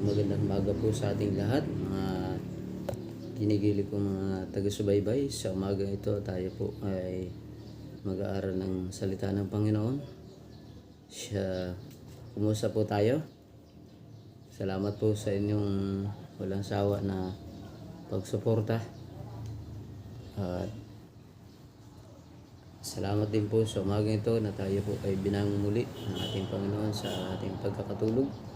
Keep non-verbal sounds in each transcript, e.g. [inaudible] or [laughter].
magandang umaga po sa ating lahat. Mga kinigili ko mga taga-subaybay. Sa umaga ito tayo po ay mag-aaral ng salita ng Panginoon. Siya, kumusta po tayo? Salamat po sa inyong walang sawa na pagsuporta. At Salamat din po sa umaga ito na tayo po ay binangon muli ng ating Panginoon sa ating pagkakatulog.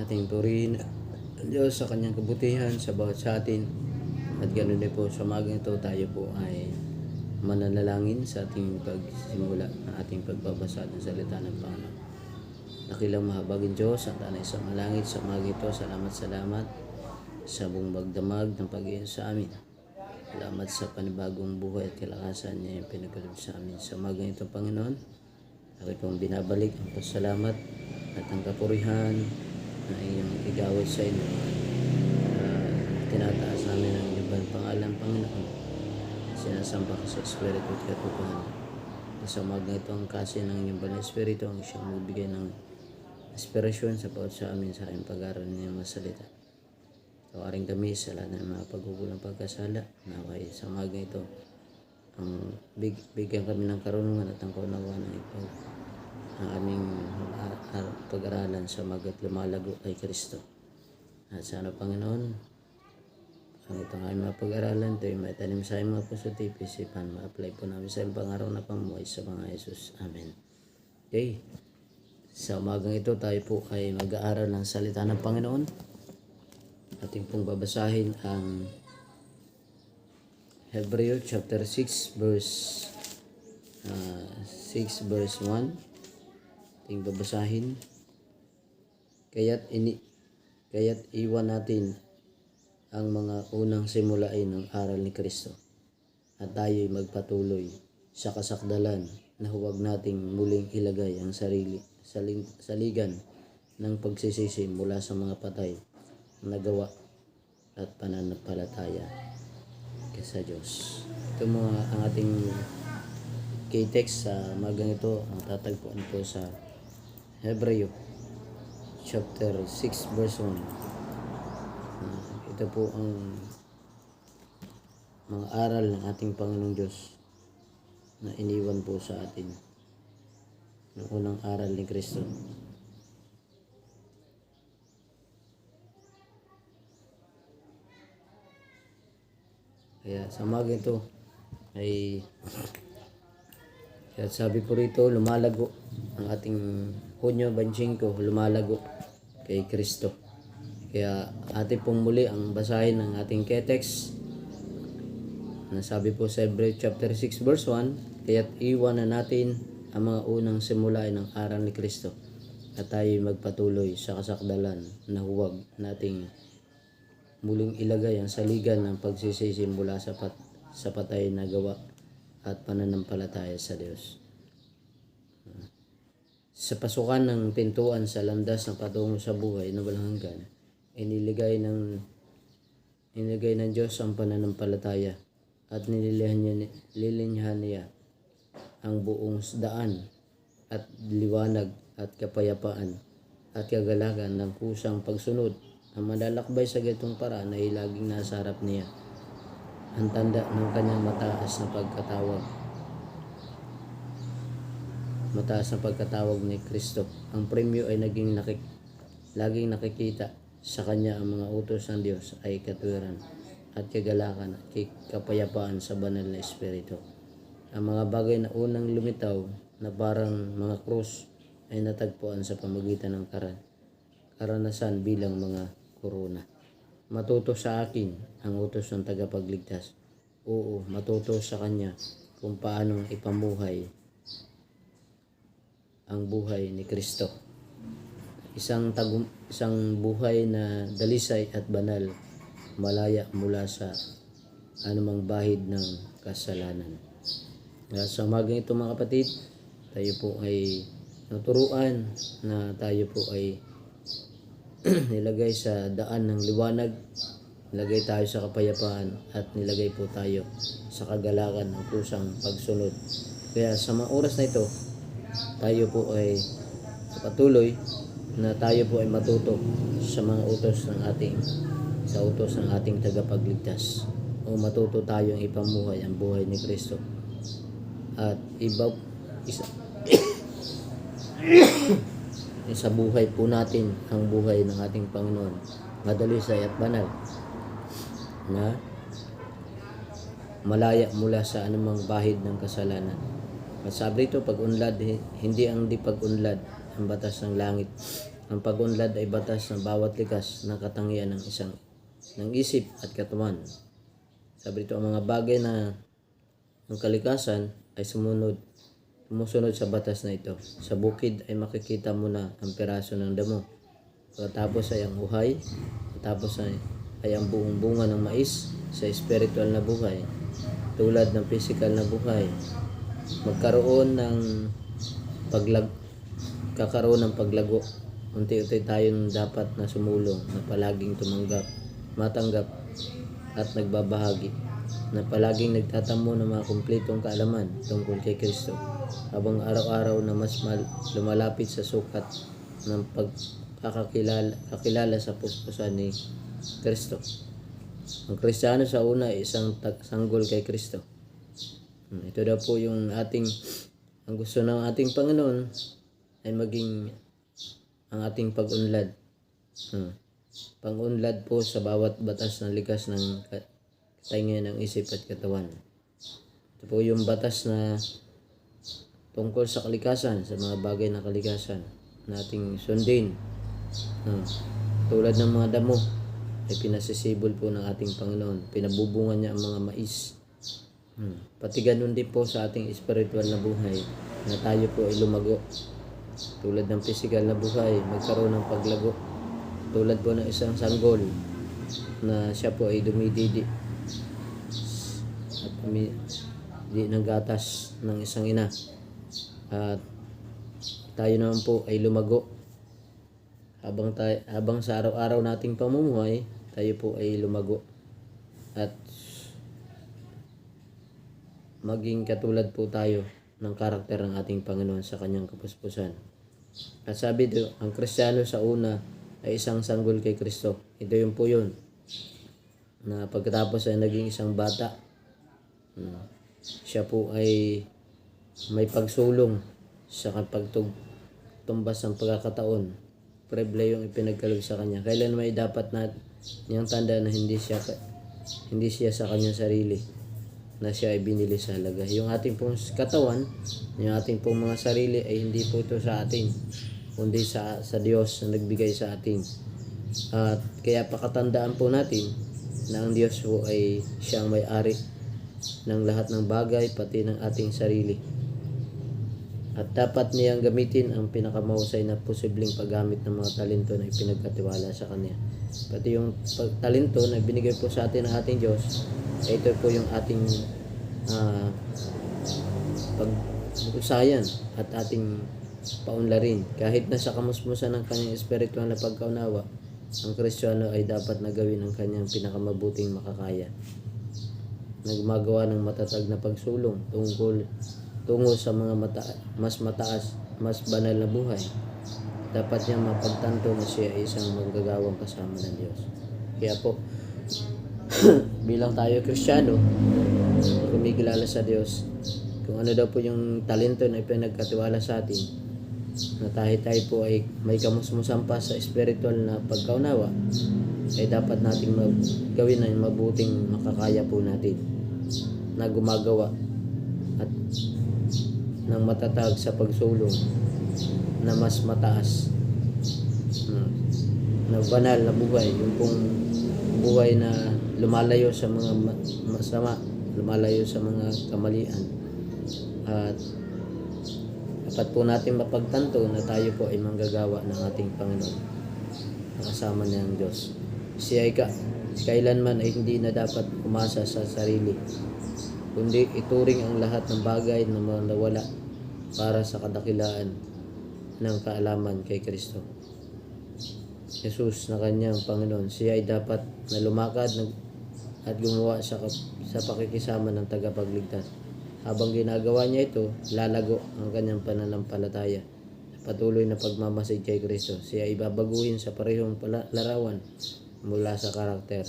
Ating purihin ang Diyos sa kanyang kabutihan sa bawat sa atin. At ganoon din po sa umaga ito tayo po ay mananalangin sa ating pagsimula ng ating pagbabasa ng salita ng Panginoon. Nakilang mahabagin Diyos at anay sa malangit sa umaga ito. Salamat, salamat sa buong magdamag ng pag sa amin. Salamat sa panibagong buhay at kalakasan niya yung pinagkaloob sa amin. Sa umaga ito, Panginoon, ako pong binabalik ang pasalamat at ang kapurihan na iyong igawad sa inyo. Uh, tinataas namin ang inyong pangalan, Panginoon. Sinasamba ka sa Espiritu at katutuhan. Sa umaga ito, ang kasi ng inyong banal Espiritu ang siyang magbigay ng inspirasyon sa bawat sa amin sa aming pag-aaral ng masalita. Tawarin kami sa lahat ng mga pagkukulang pagkasala. Naway sa umaga ito, ang big, bigyan kami ng karunungan at ang kaunawaan ng ipag ang aming a- a- pag-aralan sa magat lumalago kay Kristo. At sana Panginoon, ang itong aming mga pag-aralan, ito ay may tanim sa aming mga puso at isipan, ma-apply po namin sa aming pangaraw na pamuhay sa mga Jesus. Amen. Okay. Sa umagang ito, tayo po ay mag-aaral ng salita ng Panginoon ating pong babasahin ang Hebreo chapter 6 verse uh, 6 verse 1 ating babasahin kaya't ini kaya't iwan natin ang mga unang simulain ng aral ni Kristo at tayo'y magpatuloy sa kasakdalan na huwag nating muling ilagay ang sarili sa ling- saligan ng pagsisisi mula sa mga patay nagawa at pananampalataya kay sa Diyos. Ito mga ang ating key text sa magang ito ang tatagpuan po sa Hebreo chapter 6 verse 1. Ah, ito po ang mga aral ng ating Panginoong Diyos na iniwan po sa atin ng unang aral ni Kristo. Kaya sa umaga ito ay kaya sabi po rito lumalago ang ating Hunyo 25 lumalago kay Kristo. Kaya atin pong muli ang basahin ng ating ketex na sabi po sa Hebreo chapter 6 verse 1 kaya't iwan na natin ang mga unang simulain ng aral ni Kristo at tayo magpatuloy sa kasakdalan na huwag nating muling ilagay ang saligan ng pagsisisi mula sa, pat, sa patay na gawa at pananampalataya sa Diyos. Sa pasukan ng pintuan sa landas ng patungo sa buhay na walang hanggan, iniligay ng inilagay ng Diyos ang pananampalataya at nililihan niya, lilinyahan niya ang buong daan at liwanag at kapayapaan at kagalagan ng kusang pagsunod ang malalakbay sa ganitong paraan ay laging nasa harap niya. Ang tanda ng kanyang mataas na pagkatawag. Mataas na pagkatawag ni Kristo. Ang premyo ay naging nakik laging nakikita sa kanya ang mga utos ng Diyos ay katwiran at kagalakan at kapayapaan sa banal na Espiritu. Ang mga bagay na unang lumitaw na parang mga krus ay natagpuan sa pamagitan ng karan karanasan bilang mga korona. Matuto sa akin ang utos ng tagapagligtas. Oo, matuto sa kanya kung paano ipamuhay ang buhay ni Kristo. Isang tagum, isang buhay na dalisay at banal, malaya mula sa anumang bahid ng kasalanan. Kaya sa umagang ito mga kapatid, tayo po ay naturuan na tayo po ay [clears throat] nilagay sa daan ng liwanag, nilagay tayo sa kapayapaan at nilagay po tayo sa kagalakan ng kusang pagsunod. Kaya sa mga oras na ito, tayo po ay patuloy na tayo po ay matuto sa mga utos ng ating sa utos ng ating tagapagligtas. O matuto tayong ipamuhay ang buhay ni Kristo. At iba isa, [coughs] [coughs] sa buhay po natin ang buhay ng ating Panginoon madalisay at banal na malaya mula sa anumang bahid ng kasalanan. At sabi rito, pag-unlad, hi- hindi ang di pag-unlad ang batas ng langit. Ang pag-unlad ay batas ng bawat likas na katangian ng isang ng isip at katawan. Sabi rito, ang mga bagay na ang kalikasan ay sumunod sumusunod sa batas na ito. Sa bukid ay makikita mo na ang piraso ng damo. Pagkatapos ay ang uhay, pagkatapos ay, ay ang buong bunga ng mais sa spiritual na buhay, tulad ng physical na buhay. Magkaroon ng paglag kakaroon ng paglago. Unti-unti tayong dapat na sumulong na palaging tumanggap, matanggap at nagbabahagi na palaging nagtatamo ng mga kumpletong kaalaman tungkol kay Kristo habang araw-araw na mas mal- lumalapit sa sukat ng pagkakakilala kakilala sa puspusan ni Kristo. Ang Kristiyano sa una ay isang sanggol kay Kristo. Hmm, Ito daw po yung ating ang gusto ng ating Panginoon ay maging ang ating pag-unlad. Hmm. Pang-unlad po sa bawat batas ng likas ng katangian ng isip at katawan. Ito po yung batas na tungkol sa kalikasan, sa mga bagay na kalikasan nating sundin. Hmm. Tulad ng mga damo ay pinasisibol po ng ating Panginoon. Pinabubungan niya ang mga mais. Hmm. Pati ganun din po sa ating spiritual na buhay na tayo po ay lumago. Tulad ng physical na buhay, magkaroon ng paglago. Tulad po ng isang sanggol na siya po ay dumididi at umi, di ng gatas ng isang ina. At tayo naman po ay lumago. Habang, tayo, habang sa araw-araw nating pamumuhay, tayo po ay lumago. At maging katulad po tayo ng karakter ng ating Panginoon sa kanyang kapuspusan. At sabi do, ang Kristiyano sa una ay isang sanggol kay Kristo. Ito yung po yun. Na pagkatapos ay naging isang bata, siya po ay may pagsulong sa pagtumbas ng pagkakataon. Preble yung ipinagkalog sa kanya. Kailan may dapat na niyang tanda na hindi siya hindi siya sa kanyang sarili na siya ay binili sa halaga. Yung ating pong katawan, yung ating pong mga sarili ay hindi po ito sa atin, kundi sa, sa Diyos na nagbigay sa atin. At kaya pakatandaan po natin na ang Diyos po ay siyang may-ari ng lahat ng bagay, pati ng ating sarili. At dapat niyang gamitin ang pinakamahusay na posibleng paggamit ng mga talento na ipinagkatiwala sa Kanya. Pati yung talento na binigay po sa atin ng ating Diyos, ito po yung ating ah, pag-usayan at ating paunlarin. Kahit na sa kamusmusan ng kanyang espiritual na pagkaunawa, ang Kristiyano ay dapat na gawin ang kanyang pinakamabuting makakaya. Nagmagawa ng matatag na pagsulong tungkol tungo sa mga mata, mas mataas, mas banal na buhay. Dapat niyang mapagtanto na siya ay isang manggagawang kasama ng Diyos. Kaya po, [clears throat] bilang tayo Kristiyano, kumikilala sa Diyos, kung ano daw po yung talento na ipinagkatiwala sa atin, na tayo tayo po ay may kamusmusan pa sa spiritual na pagkaunawa, ay dapat nating mag- gawin na yung mabuting makakaya po natin na gumagawa at ng matatag sa pagsulong na mas mataas. Na, na banal na buhay. Yung pong buhay na lumalayo sa mga ma- masama lumalayo sa mga kamalian. At dapat po natin mapagtanto na tayo po ay manggagawa ng ating Panginoon. Na kasama niya ang Diyos. Siya ay ka, kailanman ay hindi na dapat umasa sa sarili kundi ituring ang lahat ng bagay na mga nawala para sa kadakilaan ng kaalaman kay Kristo. Jesus na kanyang Panginoon, siya ay dapat na lumakad at gumawa sa, sa pakikisama ng tagapagligtas. Habang ginagawa niya ito, lalago ang kanyang pananampalataya. patuloy na pagmamasid kay Kristo. Siya ay babaguhin sa parehong larawan mula sa karakter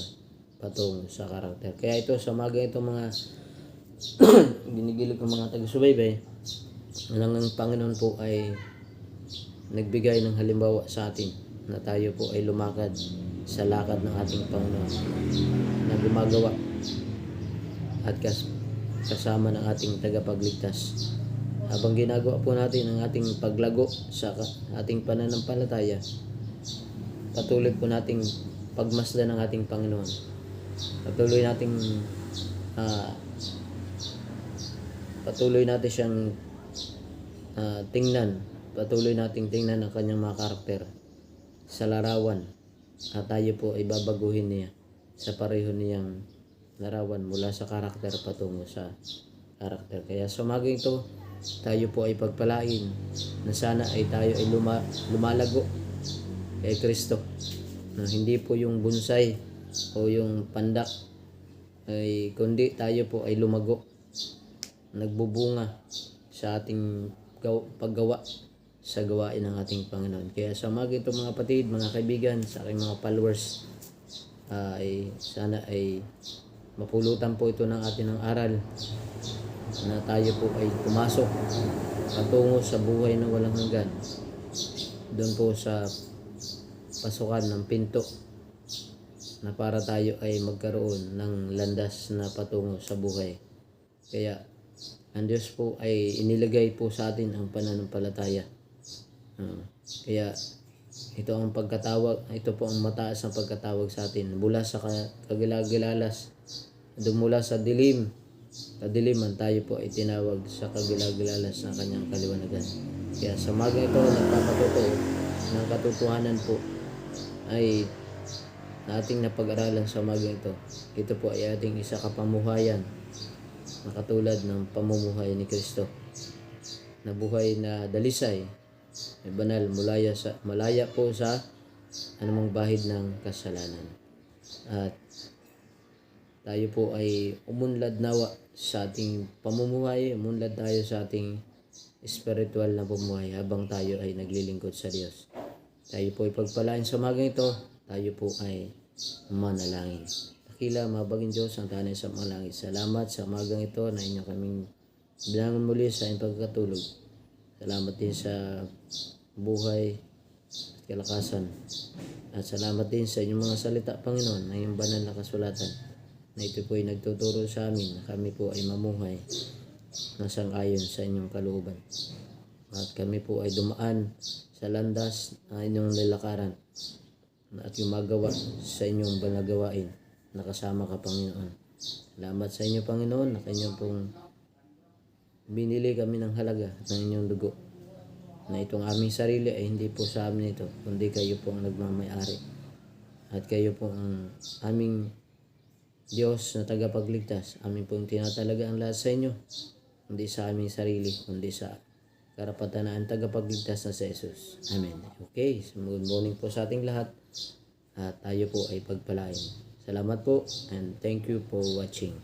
patungo sa karakter. Kaya ito sa maga ito mga [clears throat] ginigilig ng mga taga-subaybay nang ang Panginoon po ay nagbigay ng halimbawa sa atin na tayo po ay lumakad sa lakad ng ating Panginoon na gumagawa at kas kasama ng ating tagapagligtas. Habang ginagawa po natin ang ating paglago sa ating pananampalataya, patuloy po nating pagmasdan ng ating Panginoon. Patuloy nating ah, patuloy natin siyang ah, tingnan, patuloy nating tingnan ang kanyang mga karakter sa larawan at tayo po ay babaguhin niya sa pareho niyang larawan mula sa karakter patungo sa karakter. Kaya sa umaga ito, tayo po ay pagpalain na sana ay tayo ay luma, lumalago kay Kristo. Na hindi po yung bonsai o yung pandak ay kundi tayo po ay lumago nagbubunga sa ating gaw- paggawa sa gawain ng ating Panginoon. Kaya sa umaga ito mga kapatid, mga kaibigan, sa aking mga followers, ah, ay sana ay mapulutan po ito ng atin ng aral na tayo po ay pumasok patungo sa buhay na walang hanggan. Doon po sa pasukan ng pinto na para tayo ay magkaroon ng landas na patungo sa buhay. Kaya ang Diyos po ay inilagay po sa atin ang pananampalataya. Ah, kaya ito ang pagkatawag, ito po ang mataas ang pagkatawag sa atin. Mula sa ka- kagilagilalas, dumula sa dilim, kadiliman tayo po ay tinawag sa kagilagilalas ng kanyang kaliwanagan. Kaya sa maga ito, nagpapatotoo ng katotohanan po ay ating napag-aralan sa maga ito. Ito po ay ating isa kapamuhayan na katulad ng pamumuhay ni Kristo. Na buhay na dalisay ay banal mulaya sa malaya po sa anumang bahid ng kasalanan. At tayo po ay umunlad nawa sa ating pamumuhay umunlad tayo sa ating spiritual na pamumuhay habang tayo ay naglilingkod sa Diyos. Tayo po ay pagpalain sa umagang ito tayo po ay manalangin Dakila, mabagin Diyos ang tanay sa mga langit. Salamat sa umagang ito na inyo kaming bilangon muli sa inyong pagkatulog. Salamat din sa buhay at kalakasan. At salamat din sa inyong mga salita, Panginoon, na iyong banal na kasulatan na ito po ay nagtuturo sa amin na kami po ay mamuhay na sangayon sa inyong kalooban. At kami po ay dumaan sa landas na inyong nilakaran at gumagawa sa inyong banagawain na kasama ka, Panginoon. Salamat sa inyo, Panginoon, na kanyang pong binili kami ng halaga ng inyong dugo. Na itong aming sarili ay hindi po sa amin ito, kundi kayo po ang nagmamayari. At kayo po ang aming Diyos na tagapagligtas. Amin pong tinatalaga ang lahat sa inyo. Hindi sa aming sarili, kundi sa karapatan ang tagapagligtas na sa Jesus. Amen. Okay, so good morning po sa ating lahat. At tayo po ay pagpalain. Salamat po and thank you for watching.